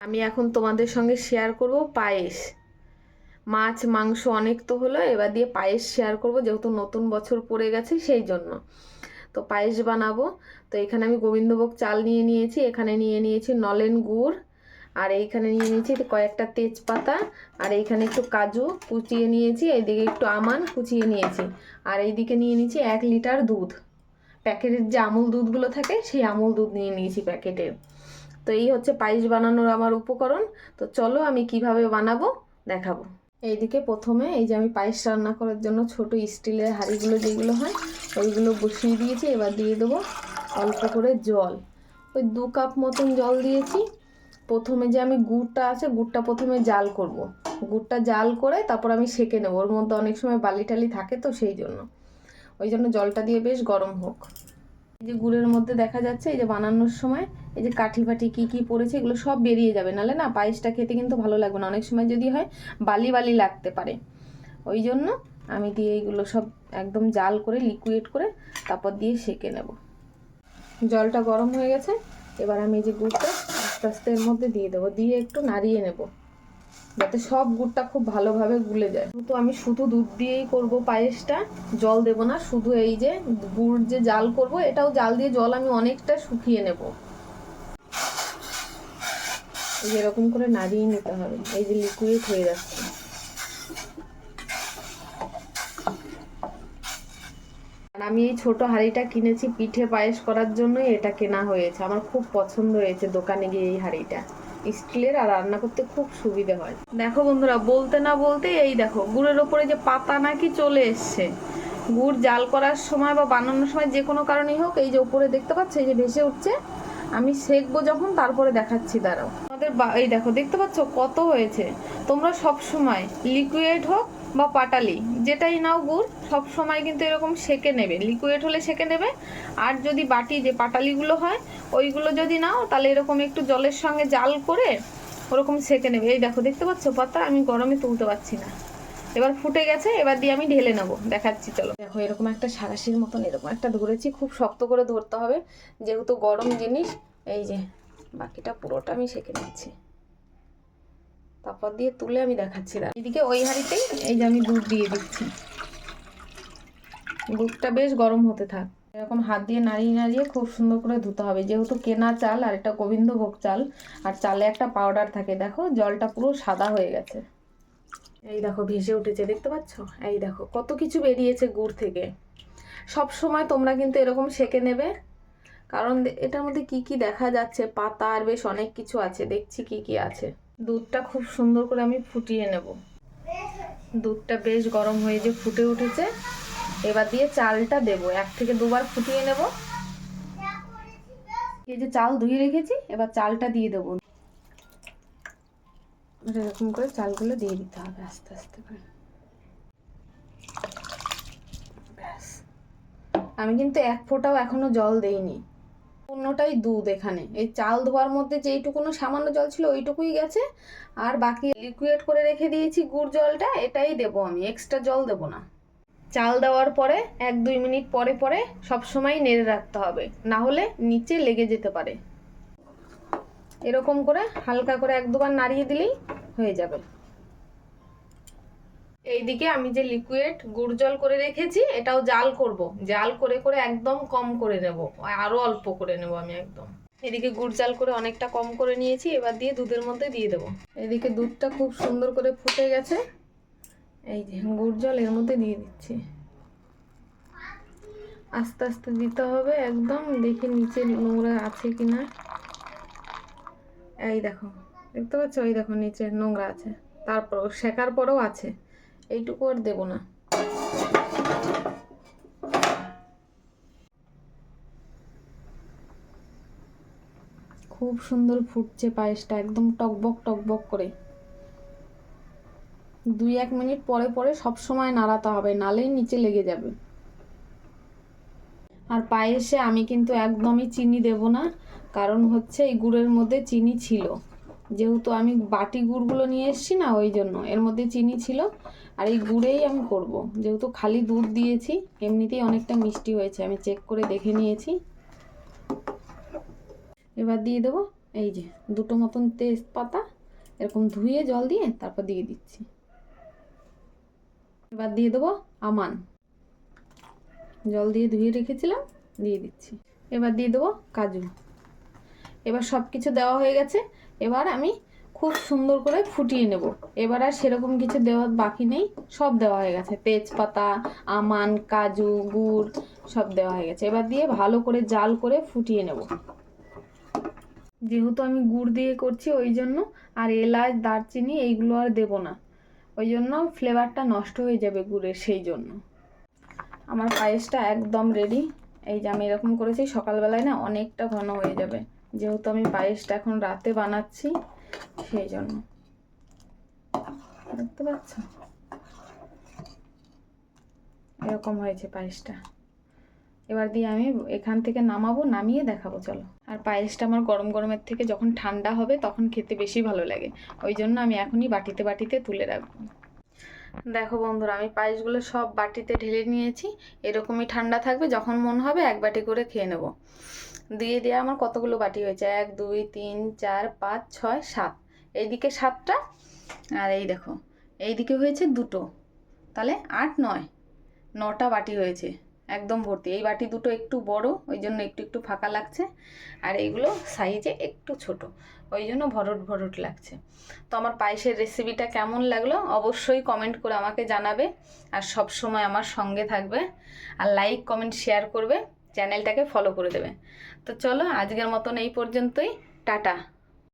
আমি এখন তোমাদের সঙ্গে শেয়ার করব পায়েস। মাছ, মাংস অনেক তো হলো, এবার দিয়ে পায়েস শেয়ার করব, যেহেতু নতুন বছর পড়ে গেছে সেই জন্য। তো পায়েস বানাবো। তো এখানে আমি গোবিন্দভোগ চাল নিয়ে নিয়েছি, এখানে নিয়ে নিয়েছি নলেন গুড়, আর এইখানে নিয়ে নিয়েছি কয়েকটা তেজপাতা, আর এইখানে একটু কাজু কুচিয়ে নিয়েছি, এইদিকে একটু আমান কুচিয়ে নিয়েছি, আর এইদিকে নিয়ে নিয়েছি এক লিটার দুধ। প্যাকেটের যে আমুল দুধগুলো থাকে, সেই আমুল দুধ নিয়ে নিয়েছি প্যাকেটের তো এই হচ্ছে পায়েস বানানোর আমার উপকরণ। তো চলো আমি কীভাবে বানাবো দেখাবো। এইদিকে প্রথমে এই যে আমি পায়েস রান্না করার জন্য ছোট স্টিলের হাঁড়িগুলো যেগুলো হয়, ওইগুলো বসিয়ে দিয়েছি। এবার দিয়ে দেবো অল্প করে জল। ওই দু কাপ মতন জল দিয়েছি। প্রথমে যে আমি গুড়টা আছে, গুড়টা প্রথমে জাল করব। গুড়টা জাল করে তারপর আমি সেকে নেব। ওর মধ্যে অনেক সময় বালি টালি থাকে তো সেই জন্য। ওই জন্য জলটা দিয়ে বেশ গরম হোক। যে গুড়ের মধ্যে দেখা যাচ্ছে, এই যে বানানোর সময় এই যে কাঠি ফাঠি কী কী পড়েছে এগুলো সব বেরিয়ে যাবে। নাহলে না পায়েসটা খেতে কিন্তু ভালো লাগবে না। অনেক সময় যদি হয় বালি বালি লাগতে পারে। ওই জন্য আমি দিয়ে এইগুলো সব একদম জাল করে লিকুইড করে তারপর দিয়ে সেকে নেব। জলটা গরম হয়ে গেছে। এবার আমি এই যে গুড়টা আস্তে আস্তে এর মধ্যে দিয়ে দেবো। দিয়ে একটু নাড়িয়ে নেব। যাতে সব গুড়টা খুব ভালোভাবে গুলে যায়। তো আমি শুধু দুধ দিয়েই করব পায়েসটা, জল দেব না, শুধু এই যে গুড় যে জাল করব, এটাও জাল দিয়ে জল আমি অনেকটা শুকিয়ে নেব। এই এরকম করে নাড়িয়ে নিতে হবে, এই যে লিকুইড হয়ে যাচ্ছে। আমি এই ছোট হাঁড়িটা কিনেছি পিঠে পায়েস করার জন্যই, এটা কেনা হয়েছে, আমার খুব পছন্দ হয়েছে দোকানে গিয়ে এই হাঁড়িটা। স্টিলের আর রান্না করতে খুব সুবিধে হয়। দেখো বন্ধুরা, বলতে না বলতে এই দেখো, গুড়ের ওপরে যে পাতা নাকি চলে এসছে। গুড় জাল করার সময় বা বানানোর সময় যে কোনো কারণেই হোক, এই যে উপরে দেখতে পাচ্ছ, এই যে ভেসে উঠছে, আমি শেখবো যখন, তারপরে দেখাচ্ছি, দাঁড়াও। আমাদের এই দেখো, দেখতে পাচ্ছ কত হয়েছে? তোমরা সব সময় লিকুইড হোক বা পাটালি, যেটাই নাও গুড়, সব সময় কিন্তু এরকম সেকে নেবে। লিকুইড হলে সেকে নেবে। আর যদি বাটি, যে পাটালিগুলো হয়, ওইগুলো যদি নাও, তাহলে এরকম একটু জলের সঙ্গে জাল করে ওরকম সেকে নেবে। এই দেখো, দেখতে পাচ্ছ পাতা? আমি গরমে তুলতে পারছি না। এবার ফুটে গেছে, এবার দিয়ে আমি ঢেলে নেব। দেখাচ্ছি, চলো। দেখো, এরকম একটা সারাশির মতন এরকম একটা ধরেছি। খুব শক্ত করে ধরতে হবে। যেহেতু গরম জিনিস, এই যে বাকিটা পুরোটা আমি সেঁকে নিচ্ছি। তারপর দিয়ে তুলে আমি দেখাচ্ছি না এদিকে ওই হাঁড়িতেই এই যে আমি দুধ দিয়ে দিচ্ছি। দুধটা বেশ গরম হতে থাক। এরকম হাত দিয়ে নাড়িয়ে নাড়িয়ে খুব সুন্দর করে ধুতে হবে। যেহেতু কেনা চাল আর এটা গোবিন্দভোগ চাল, আর চালে একটা পাউডার থাকে, দেখো জলটা পুরো সাদা হয়ে গেছে। এই দেখো ভেসে উঠেছে, দেখতে পাচ্ছ? এই দেখো, কত কিছু বেরিয়েছে গুড় থেকে। সব সময় তোমরা কিন্তু এরকম সেকে নেবে। কারণ এটার মধ্যে কি কি দেখা যাচ্ছে, পাতা আর বেশ অনেক কিছু আছে, দেখছি কি কি আছে। দুধটা খুব সুন্দর করে আমি ফুটিয়ে নেব। দুধটা বেশ গরম হয়ে যে ফুটে উঠেছে, এবার দিয়ে চালটা দেবো। এক থেকে দুবার ফুটিয়ে নেব। এই যে চাল ধুয়ে রেখেছি, এবার চালটা দিয়ে দেবো। এরকম করে চালগুলো দিয়ে দিতে হবে আস্তে আস্তে করে। ব্যাস। আমি কিন্তু এক ফোঁটাও এখনও জল দেইনি। পূর্ণটাই দুধ এখানে। এই চাল ধোয়ার মধ্যে যেইটুকুনো সামান্য জল ছিল ওইটুকুই গেছে। আর বাকি লিকুইড করে রেখে দিয়েছি গুড় জলটা, এটাই দেবো আমি এক্সট্রা জল দেবো না। চাল দেওয়ার পরে, এক দুই মিনিট পরে পরে সব সময় নেড়ে রাখতে হবে, না হলে নিচে লেগে যেতে পারে। এরকম করে হালকা করে এক দুবার নাড়িয়ে দিলেই হয়ে যাবে। এইদিকে আমি যে লিকুইড গুড় জল করে রেখেছি, এটাও জাল করব। জাল করে করে একদম কম করে নেব। আরও অল্প করে নেব আমি একদম। এদিকে গুড় জাল করে অনেকটা কম করে নিয়েছি, এবার দিয়ে দুধের মধ্যে দিয়ে দেবো। এদিকে দুধটা খুব সুন্দর করে ফুটে গেছে। এই যে, গুড় জল এর মধ্যে দিয়ে দিচ্ছি। আস্তে আস্তে দিতে হবে একদম, দেখি নিচে নোংরা আছে কি না এই দেখো, দেখতে পাচ্ছ? এই দেখো নিচে নোংরা আছে। তারপর শেখার পরেও আছে। এইটুকু আর দেবো না। খুব সুন্দর ফুটছে পায়েসটা, একদম টকবক টকবক করে। দুই, এক মিনিট পরে পরে সব সময় নাড়াতে হবে, নালেই নিচে লেগে যাবে। আর পায়েসে আমি কিন্তু একদমই চিনি দেব না, কারণ হচ্ছে এই গুড়ের মধ্যে চিনি ছিল। যেহেতু আমি বাটি গুড়গুলো নিয়ে এসেছি না, ওই জন্য। এর মধ্যে চিনি ছিল আর এই গুড়েই আমি করব। যেহেতু খালি দুধ দিয়েছি, এমনিতেই অনেকটা মিষ্টি হয়েছে, আমি চেক করে দেখে নিয়েছি। এবার দিয়ে দেবো এই যে দুটো মতন তেজপাতা, এরকম ধুয়ে জল দিয়ে তারপর দিয়ে দিচ্ছি। এবার দিয়ে দেবো আমান। জল দিয়ে ধুয়ে রেখেছিলাম, দিয়ে দিচ্ছি। এবার দিয়ে দেবো কাজু। এবার সব কিছু দেওয়া হয়ে গেছে, এবার আমি খুব সুন্দর করে ফুটিয়ে নেব। এবার আর সেরকম কিছু দেওয়ার বাকি নেই, সব দেওয়া হয়ে গেছে। তেজপাতা, আমান, কাজু, গুড়, সব দেওয়া হয়ে গেছে। এবার দিয়ে ভালো করে জাল করে ফুটিয়ে নেব। যেহেতু আমি গুড় দিয়ে করছি ওই জন্য, আর এলাচ, দারচিনি এইগুলো আর দেবো না। ওই জন্য ফ্লেভারটা নষ্ট হয়ে যাবে গুড়ের সেই জন্য। আমার পায়েসটা একদম রেডি এই যে আমি এরকম করেছি, সকালবেলায় না অনেকটা ঘন হয়ে যাবে। যেহেতু আমি পায়েসটা এখন রাতে বানাচ্ছি সেই জন্য। দেখতে পাচ্ছ? এরকম হয়েছে পায়েসটা। এবার দিয়ে আমি এখান থেকে নামাবো, নামিয়ে দেখাবো, চলো। আর পায়েসটা আমার গরম গরমের থেকে যখন ঠান্ডা হবে তখন খেতে বেশি ভালো লাগে। ওই জন্য আমি এখনই বাটিতে বাটিতে তুলে রাখব। দেখো বন্ধুরা, আমি পায়েসগুলো সব বাটিতে ঢেলে নিয়েছি। এরকমই ঠান্ডা থাকবে, যখন মন হবে এক বাটি করে খেয়ে নেব। দিয়ে দিয়ে আমার কতগুলো বাটি হয়েছে? এক, দুই, তিন, চার, পাঁচ, ছয়, সাত। এইদিকে সাতটা আর এই দেখো, এইদিকে হয়েছে দুটো। তাহলে আট, নয়, নটা বাটি হয়েছে, একদম ভর্তি। এই বাটি দুটো একটু বড়, ওই জন্য একটু একটু ফাঁকা লাগছে। আর এইগুলো সাইজে একটু ছোট, ওই জন্য ভরট ভরট লাগছে। তো আমার পায়েসের রেসিপিটা কেমন লাগল অবশ্যই কমেন্ট করে আমাকে জানাবে। আর সব সময় আমার সঙ্গে থাকবে। আর লাইক কমেন্ট শেয়ার করবে। চ্যানেলটাকে ফলো করে দেবে। তো চলো আজকের মতন এই পর্যন্তই। টাটা।